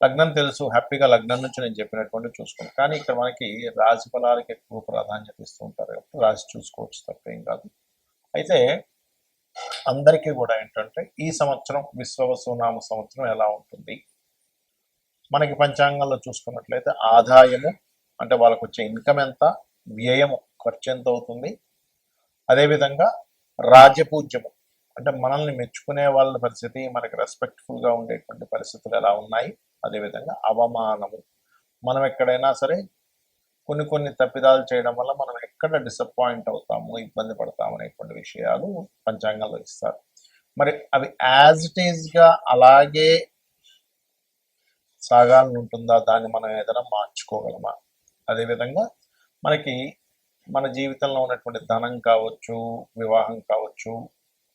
లగ్నం తెలుసు హ్యాపీగా లగ్నం నుంచి నేను చెప్పినటువంటి చూసుకోండి కానీ ఇక్కడ మనకి రాశి ఫలాలకి ఎక్కువ ప్రాధాన్యత ఇస్తూ ఉంటారు కాబట్టి రాశి చూసుకోవచ్చు తప్పేం కాదు. అయితే అందరికీ కూడా ఏంటంటే ఈ సంవత్సరం విశ్వవసునామ సంవత్సరం ఎలా ఉంటుంది? మనకి పంచాంగంలో చూసుకున్నట్లయితే ఆదాయము అంటే వాళ్ళకు వచ్చే ఇన్కమ్ ఎంత? వ్యయము ఖర్చు ఎంత అవుతుంది? అదేవిధంగా రాజపూజ్యము అంటే మనల్ని మెచ్చుకునే వాళ్ళ పరిస్థితి మనకి రెస్పెక్ట్ఫుల్గా ఉండేటువంటి పరిస్థితులు ఎలా ఉన్నాయి? అదేవిధంగా అవమానము. మనం ఎక్కడైనా సరే కొన్ని కొన్ని తప్పిదాలు చేయడం వల్ల మనం ఎక్కడ డిసప్పాయింట్ అవుతాము ఇబ్బంది పడతాము అనేటువంటి విషయాలు పంచాంగంలో ఇస్తారు. మరి అవి యాజ్ ఇట్ ఈజ్గా అలాగే సాగాలని ఉంటుందా దాన్ని మనం ఏదైనా మార్చుకోగలమా? అదేవిధంగా మనకి మన జీవితంలో ఉన్నటువంటి ధనం కావచ్చు వివాహం కావచ్చు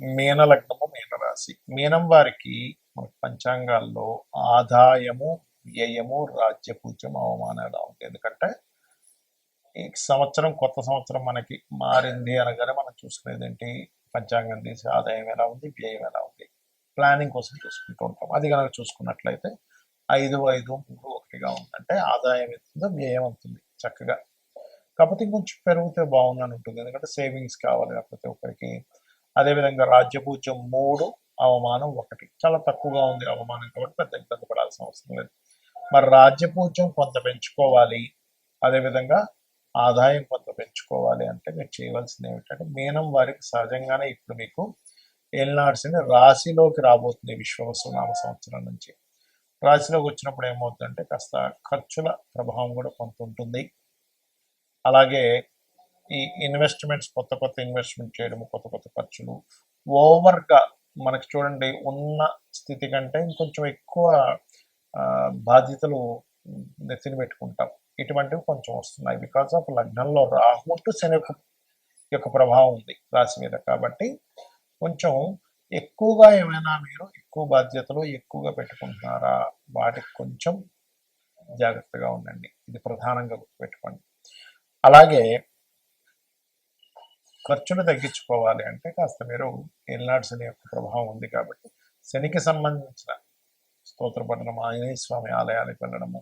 మీన లగ్నము మీనరాశి మీనం వారికి మన పంచాంగాల్లో ఆదాయము వ్యయము రాజ్యపూజ్యం అవమానం ఎలా ఉంది ఎందుకంటే ఈ సంవత్సరం కొత్త సంవత్సరం మనకి మారింది అనగానే మనం చూసుకునేది ఏంటి? పంచాంగం తీసి ఆదాయం ఎలా ఉంది? వ్యయం ఎలా ఉంది? ప్లానింగ్ కోసం చూసుకుంటూ ఉంటాం. అది కనుక చూసుకున్నట్లయితే ఐదు ఐదు మూడు ఒకటిగా ఉందంటే ఆదాయం ఎంతుందో వ్యయం అవుతుంది చక్కగా. కాకపోతే కొంచెం పెరిగితే బాగుందని ఉంటుంది. ఎందుకంటే సేవింగ్స్ కావాలి. కాకపోతే ప్రతి ఒక్కరికి అదేవిధంగా రాజ్యపూజ్యం మూడు అవమానం ఒకటి. చాలా తక్కువగా ఉంది అవమానం కాబట్టి పెద్ద ఇబ్బంది పడాల్సిన అవసరం లేదు. మరి రాజ్యపూజ్యం కొంత పెంచుకోవాలి. అదేవిధంగా ఆదాయం కొంత పెంచుకోవాలి అంటే మీరు చేయవలసింది ఏమిటంటే మీనం వారికి సహజంగానే ఇప్పుడు మీకు ఏలినాడ్సిన రాశిలోకి రాబోతుంది విశ్వవసునామ సంవత్సరం నుంచి. రాశిలోకి వచ్చినప్పుడు ఏమవుతుందంటే కాస్త ఖర్చుల ప్రభావం కూడా కొంత ఉంటుంది. అలాగే ఈ ఇన్వెస్ట్మెంట్స్ కొత్త కొత్త ఇన్వెస్ట్మెంట్ చేయడం కొత్త కొత్త ఖర్చులు ఓవర్గా మనకు చూడండి ఉన్న స్థితి కంటే ఇంకొంచెం ఎక్కువ బాధ్యతలు నెత్తిన పెట్టుకుంటాం. ఇటువంటివి కొంచెం వస్తున్నాయి. బికాస్ ఆఫ్ లగ్నంలో రాహు టు శని యొక్క- యొక్క ప్రభావం ఉంది రాశి మీద. కాబట్టి కొంచెం ఎక్కువగా ఏమైనా మీరు ఎక్కువ బాధ్యతలు ఎక్కువగా పెట్టుకుంటున్నారా? వాటికి కొంచెం జాగ్రత్తగా ఉండండి. ఇది ప్రధానంగా గుర్తుపెట్టుకోండి. అలాగే ఖర్చును తగ్గించుకోవాలి అంటే కాస్త మీరు ఏలినాడు శని యొక్క ప్రభావం ఉంది కాబట్టి శనికి సంబంధించిన స్తోత్ర పఠనం ఆంజనేయ స్వామి ఆలయాలకు వెళ్ళడము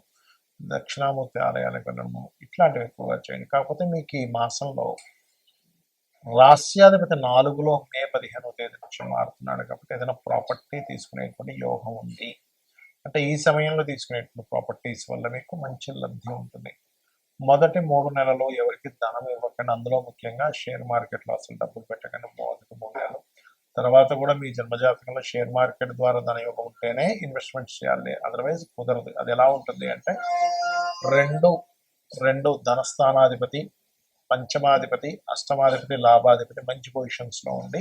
దక్షిణామూర్తి ఆలయాలకు వెళ్ళడము ఇట్లాంటివి ఎక్కువగా చేయండి. కాకపోతే మీకు ఈ మాసంలో రాస్యాధిపతి నాలుగులో మే పదిహేనో తేదీ నుంచి మారుతున్నాడు కాబట్టి ఏదైనా ప్రాపర్టీ తీసుకునేటువంటి యోగం ఉంది. అంటే ఈ సమయంలో తీసుకునేటువంటి ప్రాపర్టీస్ వల్ల మీకు మంచి లబ్ధి ఉంటుంది. మొదటి మూడు నెలలు ఎవరికి ధనం ఇవ్వకండి. అందులో ముఖ్యంగా షేర్ మార్కెట్లో అసలు డబ్బులు పెట్టకండి. మొదటి మూడు నెలలు. తర్వాత కూడా మీ జన్మజాతకంలో షేర్ మార్కెట్ ద్వారా ధనయోగం ఉంటేనే ఇన్వెస్ట్మెంట్ చేయాలి. అదర్వైజ్ కుదరదు. అది ఎలా ఉంటుంది అంటే రెండు రెండు ధనస్థానాధిపతి పంచమాధిపతి అష్టమాధిపతి లాభాధిపతి మంచి పొజిషన్స్లో ఉండి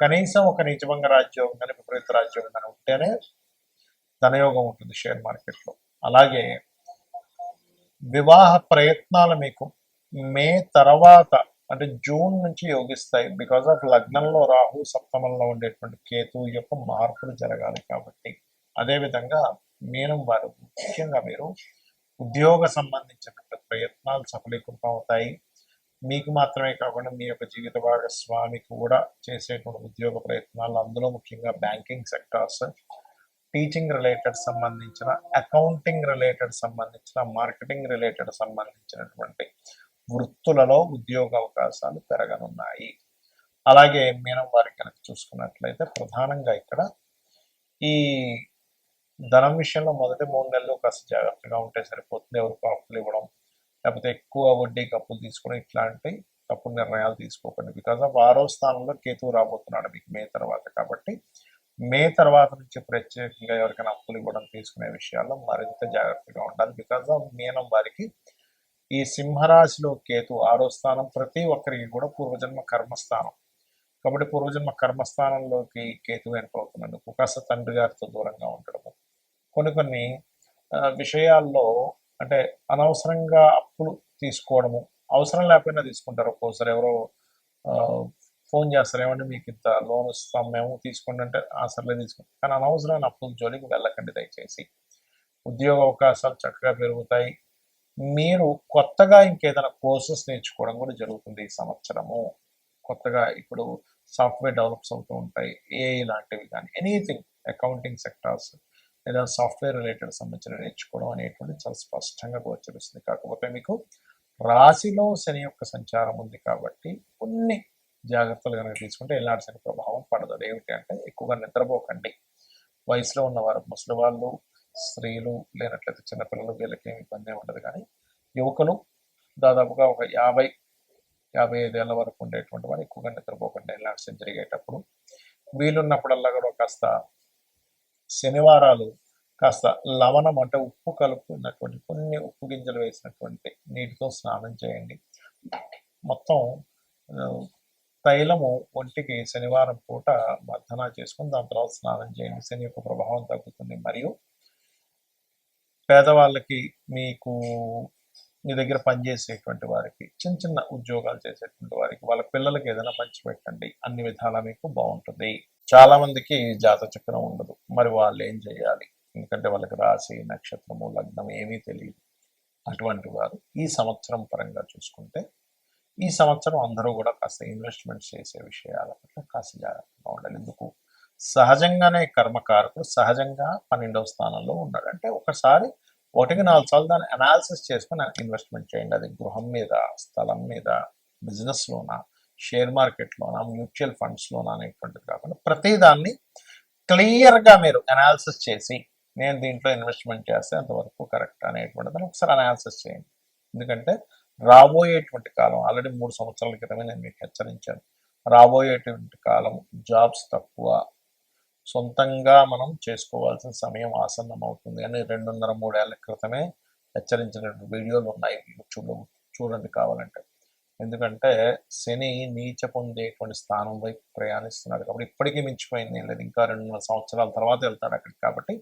కనీసం ఒక నిజభంగ రాజ్యోగం కానీ విపరీత రాజ్యోగం కానీ ఉంటేనే ధనయోగం ఉంటుంది షేర్ మార్కెట్లో. అలాగే వివాహ ప్రయత్నాలు మీకు మే తర్వాత అంటే జూన్ నుంచి యోగిస్తాయి. బికాస్ ఆఫ్ లగ్నంలో రాహు సప్తమంలో ఉండేటువంటి కేతు యొక్క మార్పులు జరగాలి కాబట్టి. అదేవిధంగా మీనం వారు ముఖ్యంగా మీరు ఉద్యోగ సంబంధించిన ప్రయత్నాలు సఫలీకృతం అవుతాయి. మీకు మాత్రమే కాకుండా మీ యొక్క జీవిత భాగస్వామికి కూడా చేసేటువంటి ఉద్యోగ ప్రయత్నాలు అందులో ముఖ్యంగా బ్యాంకింగ్ సెక్టార్స్ టీచింగ్ రిలేటెడ్ సంబంధించిన అకౌంటింగ్ రిలేటెడ్ సంబంధించిన మార్కెటింగ్ రిలేటెడ్ సంబంధించినటువంటి వృత్తులలో ఉద్యోగ అవకాశాలు పెరగనున్నాయి. అలాగే మీనం వారికి కనుక చూసుకున్నట్లయితే ప్రధానంగా ఇక్కడ ఈ ధనం విషయంలో మొదటి మూడు నెలలు కాస్త జాగ్రత్తగా ఉంటే సరిపోతుంది. ఎవరికి అప్పులు ఇవ్వడం లేకపోతే ఎక్కువ వడ్డీకి అప్పులు తీసుకోవడం ఇట్లాంటి తప్పుడు నిర్ణయాలు తీసుకోకండి. బికాజ్ ఆఫ్ ఆరో స్థానంలో కేతువు రాబోతున్నాడు మీకు మే తర్వాత కాబట్టి మే తర్వాత నుంచి ప్రత్యేకంగా ఎవరికైనా అప్పులు ఇవ్వడం తీసుకునే విషయాల్లో మరింత జాగ్రత్తగా ఉండాలి. బికాజ్ ఆఫ్ మీనం వారికి ఈ సింహరాశిలో కేతు ఆరో స్థానం ప్రతి ఒక్కరికి కూడా పూర్వజన్మ కర్మస్థానం. కాబట్టి పూర్వజన్మ కర్మస్థానంలోకి కేతు ఎంటర్ అవుతున్నందుకు కాస్త తండ్రి గారితో దూరంగా ఉండడము కొన్ని కొన్ని ఆ, విషయాల్లో అంటే అనవసరంగా అప్పులు తీసుకోవడము అవసరం లేకపోయినా తీసుకుంటారు. ఒక్కోసారి ఎవరో ఆ, ఫోన్ చేస్తారు ఏమంటే మీకు ఇంత లోన్ ఇస్తాం మేము తీసుకోండి అంటే ఆ సర్లే తీసుకుంటాం కానీ అనవసరమైన అప్పుల జోలికి వెళ్ళకండి దయచేసి. ఉద్యోగ అవకాశాలు చక్కగా పెరుగుతాయి. మీరు కొత్తగా ఇంకేదైనా కోర్సెస్ నేర్చుకోవడం కూడా జరుగుతుంది ఈ సంవత్సరము. కొత్తగా ఇప్పుడు సాఫ్ట్వేర్ డెవలప్స్ అవుతూ ఉంటాయి. ఏఐ లాంటివి కానీ ఎనీథింగ్ అకౌంటింగ్ సెక్టార్స్ లేదా సాఫ్ట్వేర్ రిలేటెడ్ సంబంధించిన నేర్చుకోవడం అనేటువంటి చాలా స్పష్టంగా గోచరిస్తుంది. కాకపోతే మీకు రాశిలో శని యొక్క సంచారం ఉంది కాబట్టి కొన్ని జాగ్రత్తలు కనుక తీసుకుంటే ఎలాంటి ప్రభావం పడదు. ఏమిటి అంటే ఎక్కువగా నిద్రపోకండి. వయసులో ఉన్నవారు ముసలి వాళ్ళు స్త్రీలు లేనట్లయితే చిన్నపిల్లలు వీళ్ళకి ఏమి ఇబ్బంది ఉండదు. కానీ యువకులు దాదాపుగా ఒక యాభై యాభై ఐదేళ్ళ వరకు ఉండేటువంటి వారు ఎక్కువగా నిద్రపోకండి. ఎలాంటి జరిగేటప్పుడు వీలున్నప్పుడల్లా కూడా కాస్త శనివారాలు కాస్త లవణం అంటే ఉప్పు కలుపుకున్నటువంటి కొన్ని ఉప్పు గింజలు వేసినటువంటి నీటితో స్నానం చేయండి. మొత్తం తైలము ఒంటికి శనివారం పూట మర్దన చేసుకుని దాని తర్వాత స్నానం చేయండి. శని యొక్క ప్రభావం తగ్గుతుంది. మరియు పేదవాళ్ళకి మీకు మీ దగ్గర పనిచేసేటువంటి వారికి చిన్న చిన్న ఉద్యోగాలు చేసేటువంటి వారికి వాళ్ళ పిల్లలకి ఏదైనా పంచిపెట్టండి అన్ని విధాలా మీకు బాగుంటుంది. చాలా మందికి జాత చక్రం ఉండదు. మరి వాళ్ళు ఏం చేయాలి? ఎందుకంటే వాళ్ళకి రాశి నక్షత్రము లగ్నం ఏమీ తెలియదు. అటువంటి వారు ఈ సంవత్సరం పరంగా చూసుకుంటే ఈ సంవత్సరం అందరూ కూడా కాస్త ఇన్వెస్ట్మెంట్స్ చేసే విషయాల పట్ల కాస్త జాగ్రత్తగా ఉండాలి. ఎందుకు? సహజంగానే కర్మకారకుడు సహజంగా పన్నెండవ స్థానంలో ఉన్నాడు. అంటే ఒకసారి ఒకటికి నాలుగు సార్లు దాన్ని అనాలిసిస్ చేసుకుని ఇన్వెస్ట్మెంట్ చేయండి. అది గృహం మీద స్థలం మీద బిజినెస్లోనా షేర్ మార్కెట్లోనా మ్యూచువల్ ఫండ్స్లోనా అనేటువంటిది కాకుండా ప్రతి దాన్ని క్లియర్గా మీరు అనాలిసిస్ చేసి నేను దీంట్లో ఇన్వెస్ట్మెంట్ చేస్తే అంతవరకు కరెక్ట్ అనేటువంటిది ఒకసారి అనాలిసిస్ చేయండి. ఎందుకంటే రాబోయేటువంటి కాలం ఆల్రెడీ మూడు సంవత్సరాల క్రితమే నేను మీకు హెచ్చరించాను. రాబోయేటువంటి కాలం జాబ్స్ తక్కువ. సొంతంగా మనం చేసుకోవాల్సిన సమయం ఆసన్నం అవుతుంది అని రెండున్నర మూడేళ్ళ క్రితమే హెచ్చరించినటువంటి వీడియోలు ఉన్నాయి యూట్యూబ్లో చూడండి కావాలంటే. ఎందుకంటే శని నీచ పొందేటువంటి స్థానం వైపు ప్రయాణిస్తున్నాడు కాబట్టి ఇప్పటికీ మించిపోయింది లేదు. ఇంకా రెండున్నర సంవత్సరాల తర్వాత వెళ్తాడు అక్కడికి. కాబట్టి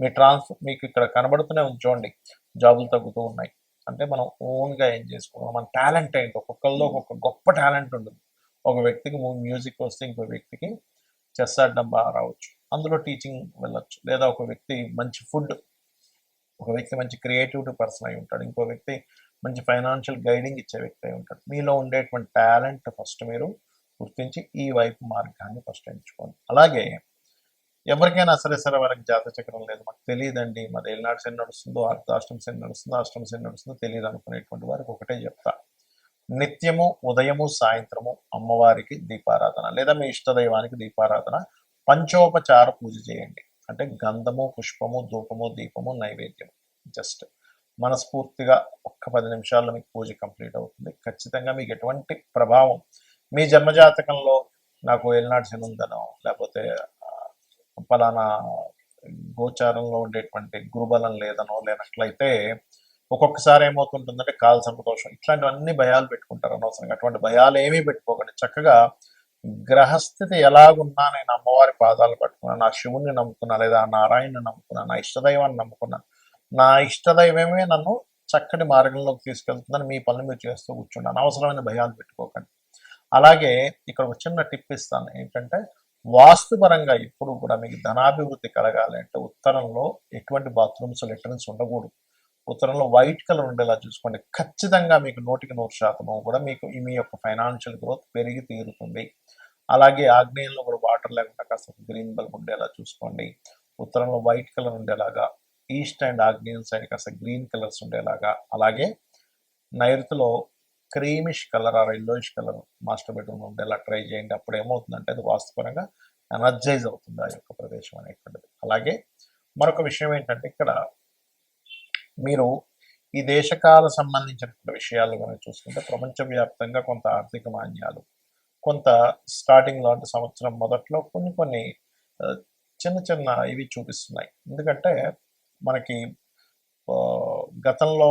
మీ ట్రాన్స్ మీకు ఇక్కడ కనబడుతూనే ఉంచోండి జాబులు తగ్గుతూ ఉన్నాయి. అంటే మనం ఓన్గా ఏం చేసుకోవాలి మన టాలెంట్ ఏంటి? ఒక్కొక్కరిలో ఒక్కొక్క గొప్ప టాలెంట్ ఉంటుంది. ఒక వ్యక్తికి మ్యూజిక్ వస్తే ఇంకో వ్యక్తికి చెస్ ఆడడం బాగా రావచ్చు. అందులో టీచింగ్ వెళ్ళొచ్చు. లేదా ఒక వ్యక్తి మంచి ఫుడ్ ఒక వ్యక్తి మంచి క్రియేటివిటీ పర్సన్ అయి ఉంటాడు. ఇంకో వ్యక్తి మంచి ఫైనాన్షియల్ గైడింగ్ ఇచ్చే వ్యక్తి అయి ఉంటాడు. మీలో ఉండేటువంటి టాలెంట్ ఫస్ట్ మీరు గుర్తించి ఈ వైపు మార్గాన్ని ఫస్ట్ ఎంచుకోండి. అలాగే ఎవరికైనా సరే సరే వారికి జాత చక్రం లేదు. మాకు తెలియదండి మరి ఏలినాడు శని నడుస్తుందో అర్ధాష్టం శని నడుస్తుందో అష్టం శని నడుస్తుందో తెలియదు అనుకునేటువంటి వారికి ఒకటే చెప్తా. నిత్యము ఉదయము సాయంత్రము అమ్మవారికి దీపారాధన లేదా మీ ఇష్టదైవానికి దీపారాధన. పంచోపచార పూజ చేయండి. అంటే గంధము పుష్పము ధూపము దీపము నైవేద్యము. జస్ట్ మనస్ఫూర్తిగా ఒక్క పది నిమిషాల్లో మీకు పూజ కంప్లీట్ అవుతుంది. ఖచ్చితంగా మీకు ఎటువంటి ప్రభావం మీ జన్మజాతకంలో నాకు ఏలినాడు శని ఉందనో లేకపోతే ఫలానా గోచారంలో ఉండేటువంటి గురుబలం లేదనో లేనట్లయితే ఒక్కొక్కసారి ఏమవుతుంటుందంటే కాల సంతోషం. ఇట్లాంటివన్నీ భయాలు పెట్టుకుంటారు అనవసరంగా. అటువంటి భయాలు ఏమీ పెట్టుకోకండి. చక్కగా గ్రహస్థితి ఎలాగున్నా నేను అమ్మవారి పాదాలు పట్టుకున్నా నా శివుణ్ణి నమ్ముకున్నా లేదా నారాయణని నమ్ముకున్నా నా ఇష్టదైవాన్ని నమ్ముకున్నా నా ఇష్టదైవమే నన్ను చక్కటి మార్గంలోకి తీసుకెళ్తుందని మీ పనులు మీరు చేస్తూ కూర్చుండి అనవసరమైన భయాలు పెట్టుకోకండి. అలాగే ఇక్కడ ఒక చిన్న టిప్ ఇస్తాను. ఏంటంటే వాస్తుపరంగా ఇప్పుడు కూడా మీకు ధనాభివృద్ధి కలగాలి అంటే ఉత్తరంలో ఎటువంటి బాత్రూమ్స్ లెటర్న్స్ ఉండకూడదు. ఉత్తరంలో వైట్ కలర్ ఉండేలా చూసుకోండి. ఖచ్చితంగా మీకు నూటికి నూరు శాతము కూడా మీకు మీ యొక్క ఫైనాన్షియల్ గ్రోత్ పెరిగి తీరుతుంది. అలాగే ఆగ్నేయంలో కూడా వాటర్ లేకుండా కాస్త గ్రీన్ బల్బ్ ఉండేలా చూసుకోండి. ఉత్తరంలో వైట్ కలర్ ఉండేలాగా ఈస్ట్ అండ్ ఆగ్నేయం సైడ్ కాస్త గ్రీన్ కలర్స్ ఉండేలాగా అలాగే నైరుతిలో క్రీమిష్ కలర్ ఆ ఎల్లోయిష్ కలర్ మాస్టర్ బెడ్రూమ్ ఉండేలా ట్రై చేయండి. అప్పుడు ఏమవుతుందంటే అది వాస్తుపరంగా ఎనర్జైజ్ అవుతుంది ఆ యొక్క ప్రదేశం అనేటువంటిది. అలాగే మరొక విషయం ఏంటంటే ఇక్కడ మీరు ఈ దేశకాల సంబంధించినటువంటి విషయాలు కనుక చూసుకుంటే ప్రపంచవ్యాప్తంగా కొంత ఆర్థిక మాన్యాలు కొంత స్టార్టింగ్లో అంటే సంవత్సరం మొదట్లో కొన్ని కొన్ని చిన్న చిన్న ఇవి చూపిస్తున్నాయి. ఎందుకంటే మనకి గతంలో